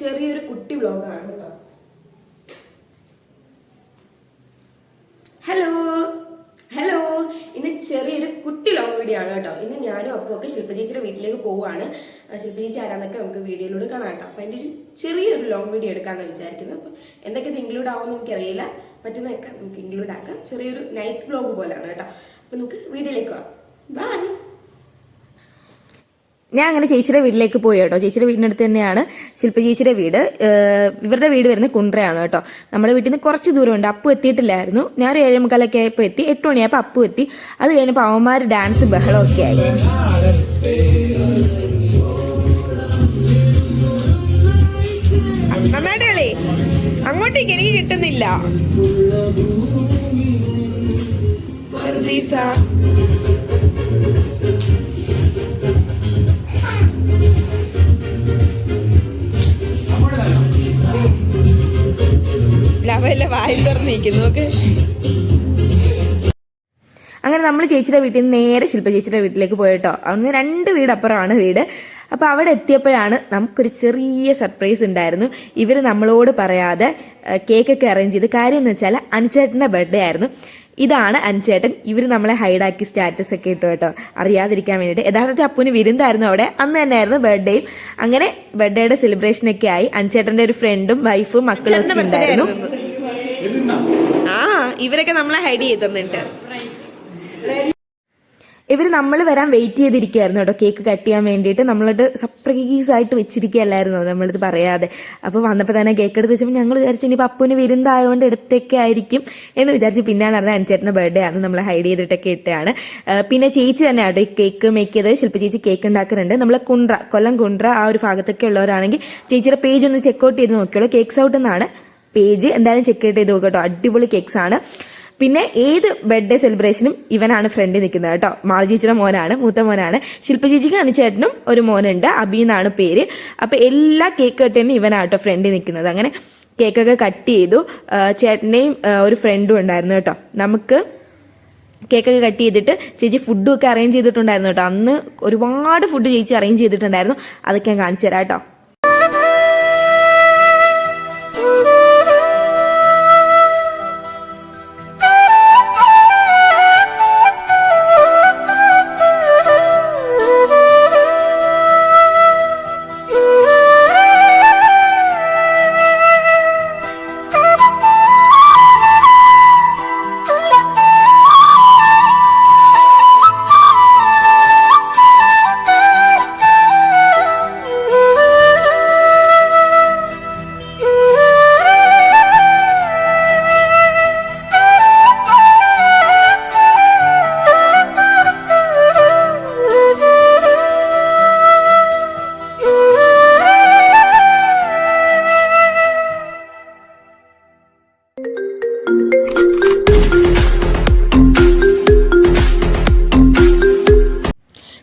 ചെറിയൊരു കുട്ടി വ്ലോഗാണ് കേട്ടോ. Hello hello. ഇന്ന് ചെറിയൊരു കുട്ടി ലോങ് വീഡിയോ ആണ് കേട്ടോ. ഇന്ന് ഞാനും അപ്പോൾ ഒക്കെ ശില്പ ചേച്ചിയുടെ വീട്ടിലേക്ക് പോവാണ് ആ, ശില്പ ചേച്ചി ആരാന്നൊക്കെ നമുക്ക് വീഡിയോയിലൂടെ കാണാം കേട്ടോ. അപ്പം എന്റെ ഒരു ചെറിയൊരു ലോങ് വീഡിയോ എടുക്കാമെന്ന് വിചാരിക്കുന്നത്. അപ്പം എന്തൊക്കെ ഇത് ഇൻക്ലൂഡ് ആവുമെന്ന് എനിക്കറിയില്ല. പറ്റുന്നതൊക്കെ നമുക്ക് ഇൻക്ലൂഡ് ആക്കാം. ചെറിയൊരു നൈറ്റ് വ്ലോഗ് പോലെയാണ് കേട്ടോ. അപ്പം നമുക്ക് വീഡിയോയിലേക്ക് പോവാം ബൈ ഞാൻ അങ്ങനെ ചേച്ചിയുടെ വീട്ടിലേക്ക് പോയി കേട്ടോ. ചേച്ചിയുടെ വീടിനടുത്ത് തന്നെയാണ് ശില്പ ചേച്ചിയുടെ വീട്. ഇവരുടെ വീട് വരുന്ന കുണ്ട്രയാണ് കേട്ടോ. നമ്മുടെ വീട്ടിൽ നിന്ന് കുറച്ച് ദൂരമുണ്ട്. അപ്പു എത്തിയിട്ടില്ലായിരുന്നു. ഞാൻ ഒരു ഏഴേമുക്കാലൊക്കെ ആയപ്പോൾ എത്തി. എട്ട് മണിയായപ്പോൾ അപ്പു എത്തി. അത് കഴിഞ്ഞപ്പോൾ അവന്മാർ ഡാൻസ് ബഹളമൊക്കെ ആയി. നന്നായിട്ടേ അങ്ങോട്ടേക്ക് എനിക്ക് കിട്ടുന്നില്ല. ഫർദീസ. ലവല്ല വായി തുറന്നിരിക്കുന്നു. നോക്ക്. അങ്ങനെ നമ്മൾ ചേച്ചിയുടെ വീട്ടിൽ നിന്ന് നേരെ ശില്പ ചേച്ചിയുടെ വീട്ടിലേക്ക് പോയിട്ടോ. അന്ന് രണ്ട് വീടപ്പുറമാണ് വീട്. അപ്പോൾ അവിടെ എത്തിയപ്പോഴാണ് നമുക്കൊരു ചെറിയ സർപ്രൈസ് ഉണ്ടായിരുന്നു. ഇവർ നമ്മളോട് പറയാതെ കേക്കൊക്കെ അറേഞ്ച് ചെയ്ത് കാര്യം എന്ന് വെച്ചാൽ അനുചേട്ടന്റെ ബർത്ത്ഡേ ആയിരുന്നു. ഇതാണ് അനുചേട്ടൻ. ഇവർ നമ്മളെ ഹൈഡാക്കി സ്റ്റാറ്റസ് ഒക്കെ ഇട്ടു കേട്ടോ. അറിയാതിരിക്കാൻ വേണ്ടിയിട്ട്. യഥാർത്ഥത്തിൽ അപ്പുവിന് വിരുന്നായിരുന്നു അവിടെ. അന്ന് തന്നെയായിരുന്നു ബർത്ത്ഡേയും അങ്ങനെ ബർത്ത്ഡേയുടെ സെലിബ്രേഷനൊക്കെ ആയി. അനുചേട്ടന്റെ ഒരു ഫ്രണ്ടും വൈഫും മക്കളും ഉണ്ടായിരുന്നു. ഇവരൊക്കെ നമ്മളെ ഹൈഡ് ചെയ്തിട്ടുണ്ട്. ഇവർ നമ്മൾ വരാൻ വെയിറ്റ് ചെയ്തിരിക്കുകയായിരുന്നു കേട്ടോ. കേക്ക് കട്ട് ചെയ്യാൻ വേണ്ടിയിട്ട്. നമ്മളത് സർപ്രൈസ് ആയിട്ട് വെച്ചിരിക്കുകയല്ലായിരുന്നു? നമ്മളിത് പറയാതെ. അപ്പോൾ വന്നപ്പോൾ തന്നെ കേക്ക് എടുത്ത് വെച്ചപ്പോൾ ഞങ്ങൾ വിചാരിച്ചു ഇനി പപ്പുവിന് വിരുന്നായതുകൊണ്ട് എടുത്തേക്കെ ആയിരിക്കും എന്ന് വിചാരിച്ച് പിന്നെയാണ് അറിഞ്ഞത് അനുചേട്ടന്റെ ബർത്ത്ഡേ ആണ് നമ്മൾ ഹൈഡ് ചെയ്തിട്ടൊക്കെ ഇട്ടാണ് പിന്നെ ചേച്ചി തന്നെ കേട്ടോ ഈ കേക്ക് മേക്ക് ചെയ്ത് ശില്പ ചേച്ചി കേക്ക് ഉണ്ടാക്കുന്നുണ്ട്. നമ്മളെ കുണ്ട്ര കൊല്ലം കുണ്ട്ര ആ ഒരു ഭാഗത്തൊക്കെ ഉള്ളവരാണെങ്കിൽ ചേച്ചിയുടെ പേജ് ഒന്ന് ചെക്കൗട്ട് ചെയ്ത് നോക്കിയോളൂ. കേക്ക്സ് ഔട്ട് എന്നാണ്. പേജ് എന്തായാലും ചെക്ക് ചെയ്ത് നോക്കുക കേട്ടോ. അടിപൊളി കേക്ക്സ് ആണ്. പിന്നെ ഏത് ബർത്ത്ഡേ സെലിബ്രേഷനും ഇവനാണ് ഫ്രണ്ടിൽ നിൽക്കുന്നത് കേട്ടോ. മാള ചേച്ചിയുടെ മോനാണ് മൂത്ത മോനാണ്. ശില്പ ചേച്ചിക്ക് അനുചേട്ടനും ഒരു മോനുണ്ട് അബി എന്നാണ് പേര്. അപ്പൊ എല്ലാ കേക്ക് കട്ടിനും കേട്ടോ ഫ്രണ്ടിൽ നിൽക്കുന്നത് അങ്ങനെ കേക്കൊക്കെ കട്ട് ചെയ്തു. ചേട്ടനെയും ഒരു ഫ്രണ്ടും ഉണ്ടായിരുന്നു കേട്ടോ. നമുക്ക് കേക്കൊക്കെ കട്ട് ചെയ്തിട്ട് ചേച്ചി ഫുഡും ഒക്കെ അറേഞ്ച് ചെയ്തിട്ടുണ്ടായിരുന്നു കേട്ടോ. അന്ന് ഒരുപാട് ഫുഡ് ചേച്ചി അറേഞ്ച് ചെയ്തിട്ടുണ്ടായിരുന്നു. അതൊക്കെ ഞാൻ കാണിച്ചു തരാം കേട്ടോ.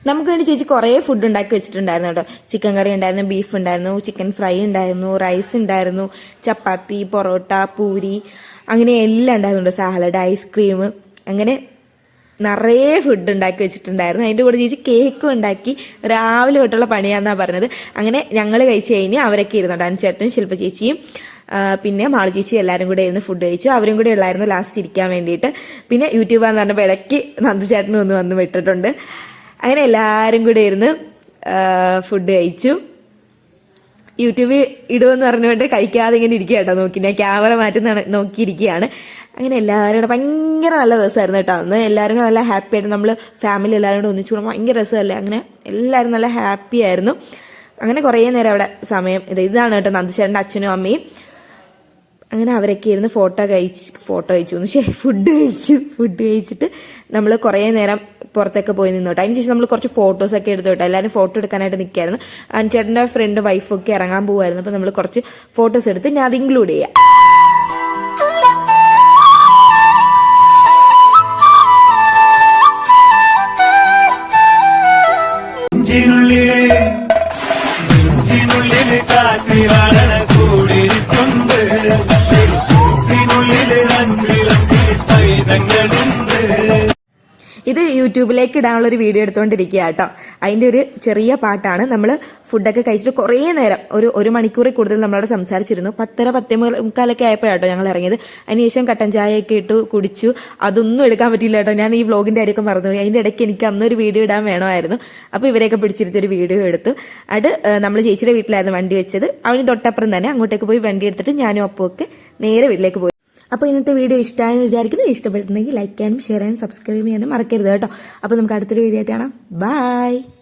നമുക്ക് വേണ്ടി ചേച്ചി കുറേ ഫുഡ് ഉണ്ടാക്കി വെച്ചിട്ടുണ്ടായിരുന്നു കേട്ടോ. ചിക്കൻ കറി ഉണ്ടായിരുന്നു ബീഫ് ഉണ്ടായിരുന്നു ചിക്കൻ ഫ്രൈ ഉണ്ടായിരുന്നു റൈസ് ഉണ്ടായിരുന്നു ചപ്പാത്തി പൊറോട്ട പൂരി അങ്ങനെ എല്ലാം ഉണ്ടായിരുന്നു സാലഡ് ഐസ്ക്രീം അങ്ങനെ നിറയെ ഫുഡ് ഉണ്ടാക്കി വെച്ചിട്ടുണ്ടായിരുന്നു. അതിന്റെ കൂടെ ചേച്ചി കേക്കും ഉണ്ടാക്കി. രാവിലെ തൊട്ടുള്ള പണിയാന്നാണ് പറഞ്ഞത്. അങ്ങനെ ഞങ്ങൾ കഴിച്ച് കഴിഞ്ഞ് അവരൊക്കെ ഇരുന്നു ഡാൻസേട്ടനും ശില്പ ചേച്ചിയും പിന്നെ മാളു ചേച്ചി എല്ലാവരും കൂടെ ഇരുന്ന് ഫുഡ് കഴിച്ചു. അവരും കൂടെ ഉള്ളായിരുന്നു ലാസ്റ്റ് ഇരിക്കാൻ വേണ്ടിയിട്ട്. പിന്നെ യൂട്യൂബാന്ന് പറഞ്ഞപ്പോൾ ഇടയ്ക്ക് നന്ദു ചേട്ടനും ഒന്ന് വന്ന് വിട്ടിട്ടുണ്ട്. അങ്ങനെ എല്ലാവരും കൂടെ ഇരുന്ന് ഫുഡ് കഴിച്ചു. യൂട്യൂബിൽ ഇടുമെന്ന് പറഞ്ഞുകൊണ്ട് കഴിക്കാതെ ഇങ്ങനെ ഇരിക്കുക കേട്ടോ. നോക്കി ഞാൻ ക്യാമറ മാറ്റുന്ന നോക്കിയിരിക്കുകയാണ്. അങ്ങനെ എല്ലാവരും കൂടെ ഭയങ്കര നല്ല രസമായിരുന്നു കേട്ടോ. അന്ന് എല്ലാവരും കൂടെ നല്ല ഹാപ്പി ആയിട്ട് നമ്മൾ ഫാമിലി എല്ലാവരും കൂടെ ഒന്നിച്ചു കൂടുമ്പോൾ ഭയങ്കര രസമല്ലേ? അങ്ങനെ എല്ലാവരും നല്ല ഹാപ്പി ആയിരുന്നു. അങ്ങനെ കുറേ നേരം അവിടെ സമയം ഇത് ഇതാണ് കേട്ടോ നന്ദിശേരന്റെ അച്ഛനും അമ്മയും. അങ്ങനെ അവരൊക്കെ ഇരുന്ന് ഫോട്ടോ കഴിച്ച് ഫോട്ടോ കഴിച്ചു. ശരി ഫുഡ് കഴിച്ചു. ഫുഡ് കഴിച്ചിട്ട് നമ്മൾ കുറേ നേരം പുറത്തൊക്കെ പോയി നിന്നു കേട്ടോ. അതിനുശേഷം നമ്മൾ കുറച്ച് ഫോട്ടോസൊക്കെ എടുത്തു കേട്ടോ. എല്ലാവരും ഫോട്ടോ എടുക്കാനായിട്ട് നിൽക്കുകയായിരുന്നു അനുചേട്ടന്റെ ഫ്രണ്ട് വൈഫൊക്കെ ഇറങ്ങാൻ പോകുമായിരുന്നു അപ്പോൾ നമ്മൾ കുറച്ച് ഫോട്ടോസ് എടുത്ത് ഞാൻ അത് ഇൻക്ലൂഡ് ചെയ്യാം. ഇത് യൂട്യൂബിലേക്ക് ഇടാനുള്ള ഒരു വീഡിയോ എടുത്തുകൊണ്ടിരിക്കുക കേട്ടോ. അതിന്റെ ഒരു ചെറിയ പാട്ടാണ്. നമ്മൾ ഫുഡൊക്കെ കഴിച്ചിട്ട് കുറേ നേരം ഒരു ഒരു മണിക്കൂറിൽ കൂടുതൽ നമ്മളവിടെ സംസാരിച്ചിരുന്നു. പത്തര പത്തേ മുക്കാലൊക്കെ ആയപ്പോഴാട്ടോ ഞങ്ങൾ ഇറങ്ങിയത്. അതിനുശേഷം കട്ടൻ ചായയൊക്കെ ഇട്ട് കുടിച്ചു. അതൊന്നും എടുക്കാൻ പറ്റില്ല കേട്ടോ. ഞാൻ ഈ വ്ളോഗിന്റെ കാര്യമൊക്കെ മറന്നുപോയി. അതിന്റെ ഇടയ്ക്ക് എനിക്ക് അന്നൊരു വീഡിയോ ഇടാൻ വേണമായിരുന്നു. അപ്പോൾ ഇവരെയൊക്കെ പിടിച്ചിരുത്തൊരു വീഡിയോ എടുത്തു. അത് നമ്മൾ ചേച്ചിയുടെ വീട്ടിലായിരുന്നു വണ്ടി വെച്ചത്. അവന് തൊട്ടപ്പുറം തന്നെ അങ്ങോട്ടേക്ക് പോയി വണ്ടി എടുത്തിട്ട് ഞാനും അപ്പുമൊക്കെ നേരെ വീട്ടിലേക്ക് പോയി. അപ്പോൾ ഇന്നത്തെ വീഡിയോ ഇഷ്ടമായെന്ന് വിചാരിക്കുന്നു. ഇഷ്ടപ്പെട്ടിട്ടുണ്ടെങ്കിൽ ലൈക്ക് ചെയ്യാനും ഷെയർ ചെയ്യാനും സബ്സ്ക്രൈബ് ചെയ്യാനും മറക്കരുത് കേട്ടോ. അപ്പോൾ നമുക്ക് അടുത്തൊരു വീഡിയോ ആയിട്ട് കാണാം. ബൈ